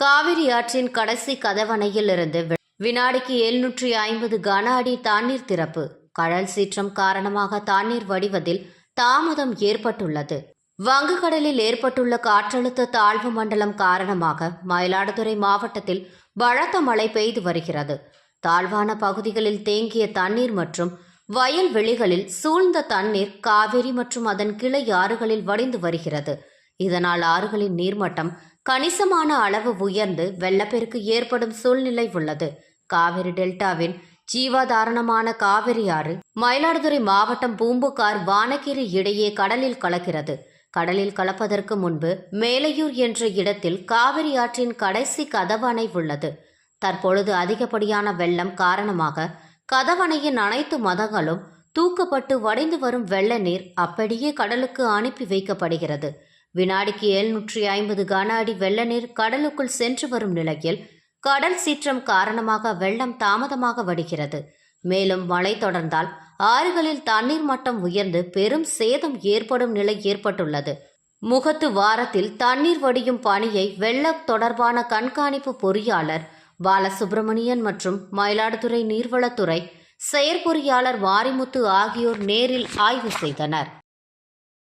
காவிரி ஆற்றின் கடைசி கதவணையில் இருந்து வினாடிக்கு எழுநூற்றி ஐம்பது கன அடி தண்ணீர் திறப்பு. கடல் சீற்றம் காரணமாக தண்ணீர் வடிவதில் தாமதம் ஏற்பட்டுள்ளது. வங்கக்கடலில் ஏற்பட்டுள்ள காற்றழுத்த தாழ்வு மண்டலம் காரணமாக மயிலாடுதுறை மாவட்டத்தில் பலத்த மழை பெய்து வருகிறது. தாழ்வான பகுதிகளில் தேங்கிய தண்ணீர் மற்றும் வயல்வெளிகளில் சூழ்ந்த தண்ணீர் காவிரி மற்றும் அதன் கிளை ஆறுகளில் வடிந்து வருகிறது. இதனால் ஆறுகளின் நீர்மட்டம் கணிசமான அளவு உயர்ந்து வெள்ளப்பெருக்கு ஏற்படும் சூழ்நிலை உள்ளது. காவிரி டெல்டாவின் ஜீவாதாரணமான காவிரி ஆறு மயிலாடுதுறை மாவட்டம் பூம்புகார் வானகிரி இடையே கடலில் கலக்கிறது. கடலில் கலப்பதற்கு முன்பு மேலையூர் என்ற இடத்தில் காவிரி ஆற்றின் கடைசி கதவணை உள்ளது. தற்பொழுது அதிகப்படியான வெள்ளம் காரணமாக கதவணையின் அனைத்து மதங்களும் தூக்கப்பட்டு வடிந்து வரும் வெள்ள நீர் அப்படியே கடலுக்கு அனுப்பி வைக்கப்படுகிறது. வினாடிக்கு எழுநூற்றி ஐம்பது கன அடி வெள்ள நீர் கடலுக்குள் சென்று வரும் நிலையில் கடல் சீற்றம் காரணமாக வெள்ளம் தாமதமாக வடிகிறது. மேலும் மழை தொடர்ந்தால் ஆறுகளில் தண்ணீர் மட்டம் உயர்ந்து பெரும் சேதம் ஏற்படும் நிலை ஏற்பட்டுள்ளது. முகத்து வாரத்தில் தண்ணீர் வடியும் பணியை வெள்ள தொடர்பான கண்காணிப்பு பொறியாளர் பாலசுப்பிரமணியன் மற்றும் மயிலாடுதுறை நீர்வளத்துறை செயற்பொறியாளர் வாரிமுத்து ஆகியோர் நேரில் ஆய்வு செய்தனர்.